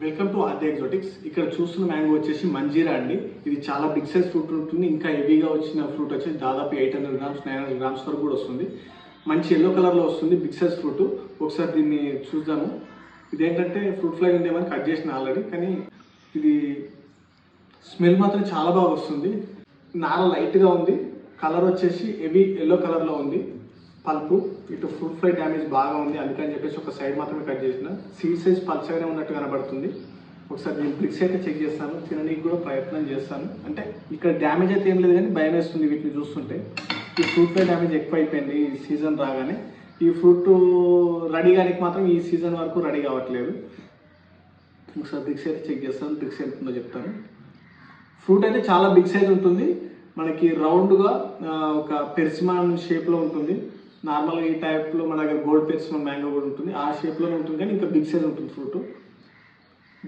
Welcome to ఆర్డే ఎగ్జోటిక్స్ ఇక్కడ చూస్తున్న mango వచ్చేసి మంజీరా అండి. ఇది చాలా బిగ్ సైజ్ ఫ్రూట్ ఉంటుంది. ఇంకా హెవీగా వచ్చిన ఫ్రూట్ వచ్చేసి దాదాపు eight hundred grams nine hundred grams వరకు కూడా వస్తుంది. మంచి ఎల్లో కలర్లో వస్తుంది బిగ్ సైజ్ ఫ్రూట్ ఒకసారి దీన్ని చూద్దాము. ఇదేంటంటే ఫ్రూట్ ఫ్లై ఉందేమని కట్ చేసిన ఆల్రెడీ కానీ ఇది స్మెల్ మాత్రం చాలా బాగా వస్తుంది. నార లైట్గా ఉంది. కలర్ వచ్చేసి హెవీ ఎల్లో కలర్లో ఉంది. పల్పు ఇటు ఫ్రూట్ ఫ్లై డ్యామేజ్ బాగా ఉంది అందుకని చెప్పేసి ఒక సైడ్ మాత్రమే కట్ చేసిన. సీడ్ సైజ్ పల్చగానే ఉన్నట్టు కనబడుతుంది. ఒకసారి నేను బ్రిక్స్ అయితే చెక్ చేస్తాను తినడానికి కూడా ప్రయత్నం చేస్తాను. అంటే ఇక్కడ డ్యామేజ్ అయితే ఏం లేదు కానీ భయం వేస్తుంది వీటిని చూస్తుంటే. ఈ ఫ్రూట్ ఫ్లై డ్యామేజ్ ఎక్కువ అయిపోయింది ఈ సీజన్ రాగానే. ఈ ఫ్రూట్ రెడీ కానీ మాత్రం ఈ సీజన్ వరకు రెడీ కావట్లేదు. ఒకసారి బ్రిక్స్ అయితే చెక్ చేస్తాను బ్రిక్స్ ఎంత ఉందో చెప్తాను. ఫ్రూట్ అయితే చాలా బిగ్ సైజ్ ఉంటుంది. మనకి రౌండ్గా ఒక పెర్సిమాన్ షేప్లో ఉంటుంది. నార్మల్గా ఈ టైప్లో మన దగ్గర గోల్డ్ పెన్స్ మ్యాంగో కూడా ఉంటుంది. ఆ షేప్లోనే ఉంటుంది కానీ ఇంకా బిగ్ సైజ్ ఉంటుంది ఫ్రూట్.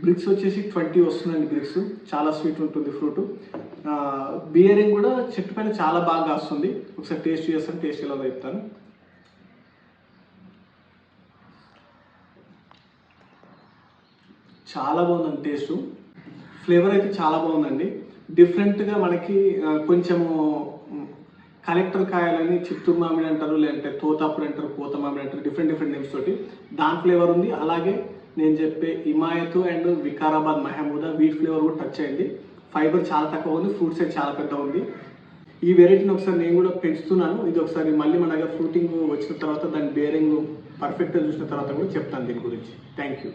బ్రిక్స్ వచ్చేసి ట్వంటీ వస్తుందండి బ్రిక్స్. చాలా స్వీట్ ఉంటుంది ఫ్రూట్. బియరింగ్ కూడా చెట్టు పైన చాలా బాగా వస్తుంది ఒకసారి టేస్ట్ చేస్తాను టేస్ట్ ఎలా చెప్తాను. చాలా బాగుందండి టేస్ట్. ఫ్లేవర్ అయితే చాలా బాగుందండి. డిఫరెంట్గా మనకి కొంచెము కలెక్టర్ కాయలని చిత్తూరు మామిడి అంటారు లేదంటే తోతాపురి అంటారు కోత మామిడి అంటారు డిఫరెంట్ డిఫరెంట్ నేమ్స్ తోటి. దాని ఫ్లేవర్ ఉంది. అలాగే నేను చెప్పే Imayat and Vikarabad Mahmooda wheat flavour కూడా టచ్ అయింది ఫైబర్ చాలా తక్కువ ఉంది ఫ్రూట్ సైజ్ చాలా పెద్ద ఉంది. ఈ వెరైటీని ఒకసారి నేను కూడా పెంచుతున్నాను. ఇది ఒకసారి మళ్ళీ మన దగ్గర ఫ్రూటింగ్ వచ్చిన తర్వాత దాని బేరింగ్ పర్ఫెక్ట్గా చూసిన తర్వాత కూడా చెప్తాను దీని గురించి. Thank you